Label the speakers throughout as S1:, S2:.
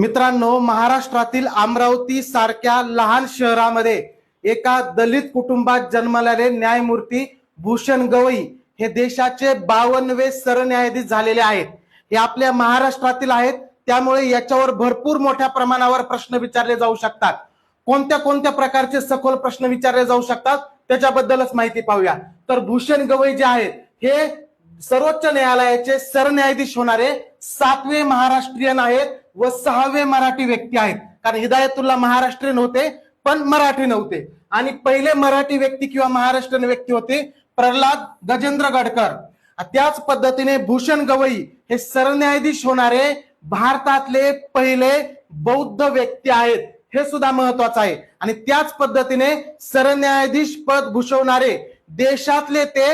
S1: मित्रांनो महाराष्ट्रातील अमरावती सारख्या लहान शहरामध्ये एका दलित कुटुंबात जन्मलेले न्यायमूर्ती भूषण गवई हे देशाचे बावनवे सरन्यायाधीश झालेले आहेत. हे आपल्या महाराष्ट्रातील आहेत त्यामुळे याच्यावर भरपूर मोठ्या प्रमाणावर प्रश्न विचारले जाऊ शकतात. कोणत्या कोणत्या प्रकारचे सखोल प्रश्न विचारले जाऊ शकतात त्याच्याबद्दलच माहिती पाहूया. तर भूषण गवई जे आहेत हे सर्वोच्च न्यायालयाचे सरन्यायाधीश होणारे सातवे महाराष्ट्रीयन आहेत व सहावे मराठी व्यक्ती आहेत. कारण हिदायतुल्ला महाराष्ट्रीयन होते पण मराठी नव्हते. आणि पहिले मराठी व्यक्ती किंवा महाराष्ट्रीयन व्यक्ती होते प्रल्हाद गजेंद्र गडकर. त्याच पद्धतीने भूषण गवई हे सरन्यायाधीश होणारे भारतातले पहिले बौद्ध व्यक्ती आहेत. हे सुद्धा महत्वाचं आहे. आणि त्याच पद्धतीने सरन्यायाधीश पद भूषवणारे देशातले ते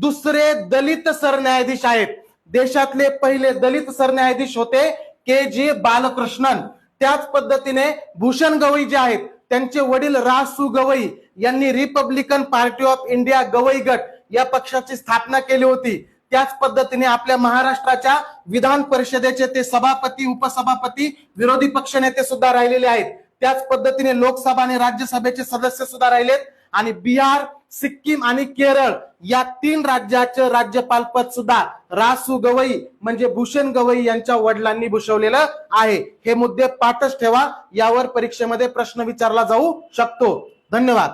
S1: दुसरे दलित सरन्यायाधीश आहेत. देशातले पहिले दलित सरन्यायाधीश होते के जी बालकृष्णन. त्याच पद्धतीने भूषण गवई जे आहेत त्यांचे वडील रासू गवई यांनी Republican Party of India Gavai गट या पक्षाची स्थापना केली होती. त्याच पद्धतीने आपल्या महाराष्ट्राच्या विधान परिषदेचे ते सभापती उपसभापती विरोधी पक्षनेते सुद्धा राहिलेले आहेत. त्याच पद्धतीने लोकसभा आणि राज्यसभेचे सदस्य सुद्धा राहिलेत. आणि बिहार सिक्कीम आणि केरळ या तीन राज्याचं राज्यपाल पद सुद्धा रासू गवई म्हणजे भूषण गवई यांच्या वडिलांनी भूषवलेलं आहे. हे मुद्दे पाठच ठेवा. यावर परीक्षेमध्ये प्रश्न विचारला जाऊ शकतो. धन्यवाद.